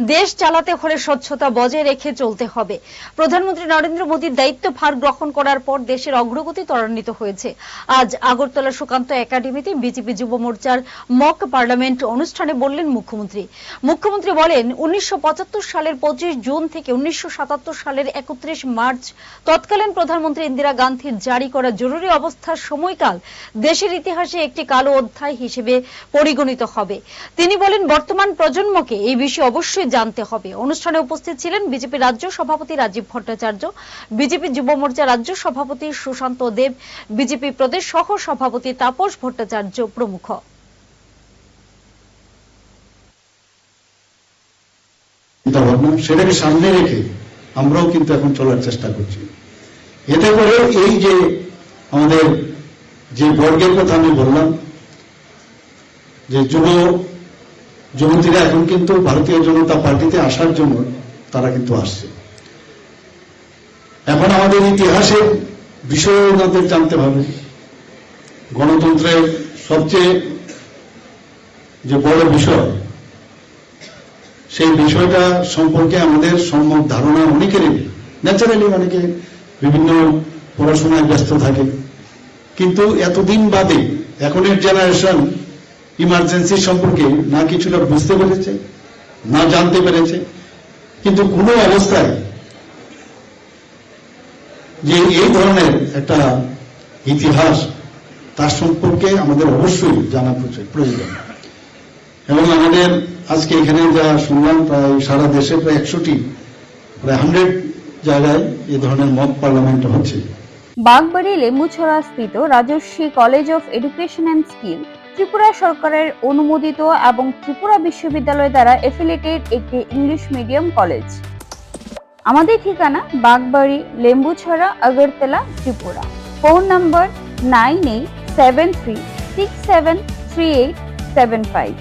দেশ চালাতে হলে স্বচ্ছতা বজায় রেখে চলতে হবে। প্রধানমন্ত্রী নরেন্দ্র মোদীর দায়িত্বভার গ্রহণ করার পর দেশের অগ্রগতি ত্বরান্বিত হয়েছে। আজ আগরতলা সুকান্ত একাডেমিতে বিজেপি যুব মোর্চার মক পার্লামেন্ট অনুষ্ঠানে বললেন মুখ্যমন্ত্রী। মুখ্যমন্ত্রী বলেন, উনিশশো পঁচাত্তর সালের পঁচিশ জুন থেকে উনিশশো সাতাত্তর সালের একত্রিশ মার্চ তৎকালীন প্রধানমন্ত্রী ইন্দিরা গান্ধীর জারি করা জরুরি অবস্থার সময়কাল দেশের ইতিহাসে একটি কালো অধ্যায় হিসেবে পরিগণিত হবে। তিনি বলেন, বর্তমান প্রজন্মকে এই বিষয়ে অবশ্যই জানতে হবে। অনুষ্ঠানে উপস্থিত ছিলেন বিজেপি রাজ্য সভাপতি রাজীব ভট্টাচার্য, বিজেপি যুব মোর্চা রাজ্য সভাপতি সুশান্ত দেব, বিজেপি প্রদেশ সহ সভাপতি তাপস ভট্টাচার্য প্রমুখ। সেটাকে সামনে রেখে আমরাও কিন্তু এখন চলার চেষ্টা করছি। এতে করে এই যে আমাদের যে বর্গের কথা আমি বললাম, যে যুব যুবতীরা এখন কিন্তু ভারতীয় জনতা পার্টিতে আসার জন্য তারা কিন্তু আসছে। এখন আমাদের ইতিহাসের বিষয় ওনাদের জানতে হবে। গণতন্ত্রের সবচেয়ে যে বড় বিষয়, সেই বিষয়টা সম্পর্কে আমাদের সম্যক ধারণা অনেকেরই ন্যাচারালি অনেকে বিভিন্ন পড়াশোনায় ব্যস্ত থাকে। কিন্তু এতদিন বাদে এখনের জেনারেশন ইমার্জেন্সি সম্পর্কে না কিছুটা বুঝতে পেরেছে, না জানতে পেরেছে, কিন্তু কোনো অবস্থায় যে এই ধরনের একটা ইতিহাস তার সম্পর্কে আমাদের অবশ্যই জানা প্রয়োজন। এবং আমাদের আজকে এখানে যা শুনলাম প্রায় সারা দেশে প্রায় একশোটি, প্রায় হান্ড্রেড জায়গায় এ ধরনের মক পার্লামেন্ট হচ্ছে। বাগবাড়ি লেম্বুছড়া স্থিত Rajasvi college of education and skill Tripura সরকারের অনুমোদিত এবং ত্রিপুরা বিশ্ববিদ্যালয় দ্বারা এফিলেটেড একটি ইংলিশ মিডিয়াম কলেজ আমাদের ঠিকানা Bagbari, Lembucherra, Agartala, Tripura. Phone number nine eight seven three six seven three eight seven five.